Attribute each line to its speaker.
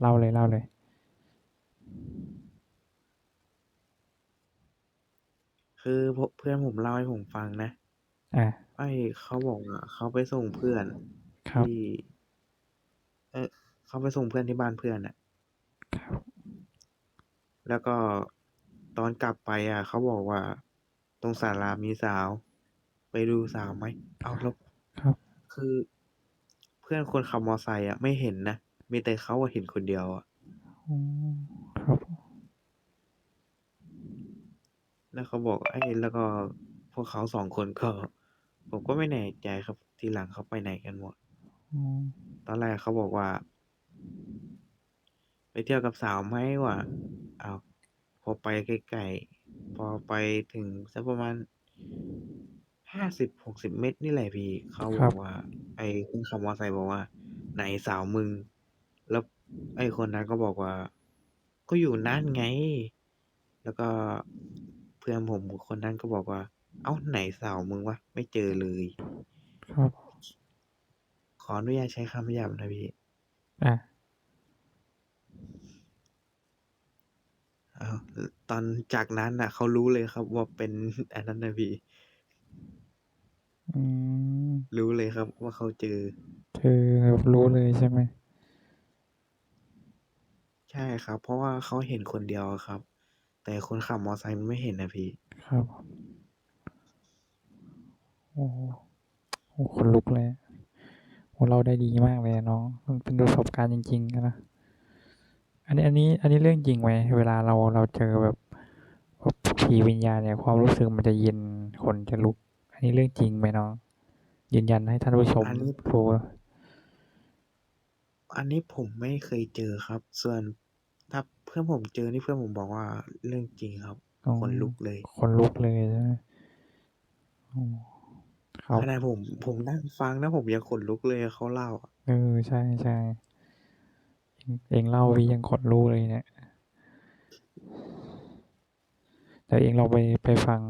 Speaker 1: เล่าเลยเล่าเลย
Speaker 2: คือพเพื่อนผมเล่าให้ผมฟังนะ
Speaker 1: อ่า
Speaker 2: ไอ้เขาบอกว่าเขาไปส่งเพื่อน
Speaker 1: ครับ
Speaker 2: ที่ เออเขาไปส่งเพื่อนที่บ้านเพื่อนอะ
Speaker 1: ครับ
Speaker 2: แล้วก็ตอนกลับไปอะ เขาบอกว่า ตรงศาลามีสาว ไปดูสาวไหมเอาแล้ว
Speaker 1: ครับ
Speaker 2: คือเพื่อนคนขับมอไซค์อะ ไม่เห็นนะ มีแต่เขาอะเห็นคนเดียวอะ
Speaker 1: อืมครับ
Speaker 2: แล้วเขาบอก ไอ้ แล้วก็พวกเขาสองคน ก็ ผมก็ไม่แน่ใจครับ ทีหลังเขาไปไหนกันหมด
Speaker 1: อืม
Speaker 2: ตอนแรกเขาบอกว่า ไปเที่ยวกับสาวไหมวะเอาว พอไปใกล้ ๆ พอไปถึงสักประมาณห้าสิบหกสิบเมตรนี่แหละพี่ เขาบอกว่า ไอ้คนขับมอเตอร์ไซค์บอกว่า ไหนสาวมึง แล้วไอ้คนนั้นก็บอกว่า ก็อยู่นั่นไง แล้วก็เพื่อนผมคนนั้นก็บอกว่า เอ้าไหนสาวมึงวะไม่เจอเลย
Speaker 1: ครับ
Speaker 2: ขออนุญาตใช้คำหยาบนะพี่
Speaker 1: อะ
Speaker 2: อ้าวตอนจากนั้นน่ะ เขารู้เลยครับว่าเป็นอันนั้นนะพี่
Speaker 1: อืม
Speaker 2: รู้เลยครับว่าเขาเจอ
Speaker 1: เธอรู้เลยใช่ไหม
Speaker 2: ใช่ครับ เพราะว่าเขาเห็นคนเดียวอะครับ แต่คนขับมอเตอร์ไซค์มันไม่เห็นนะพี่
Speaker 1: ครับโอ้โหโอ้คนลุกเลยโอ้เราได้ดีมากเลยอะน้อง มันเป็นประสบการณ์จริงๆนะ อันนี้อันนี้ อันนี้เรื่องจริงไหมเวลาเราเราเจอแบบผีวิญญาณเนี่ย ความรู้สึกมันจะเย็นคนจะลุก อันนี้เรื่องจริงไหมน้อง ยืนยันให้ท่านผู้ชม
Speaker 2: อันนี้
Speaker 1: ผู้
Speaker 2: อันนี้ผมไม่เคยเจอครับ ส่วนถ้าเพื่ อนผมเจอนี่เพื่อนผมบอกว่าเรื่องจริงครับ
Speaker 1: อ๋อ
Speaker 2: คนลุกเลย
Speaker 1: คนลุกเลยใช่ไหมโอ้ครับ
Speaker 2: ขนาดผมผมนั่งฟังนะผมยังขนลุกเลยเขาเล่าอะ
Speaker 1: เออ ใช่ใช่ เองเองเล่าพี่ยังขนลุกเลยเนี่ยแต่เองเราไปไปฟัง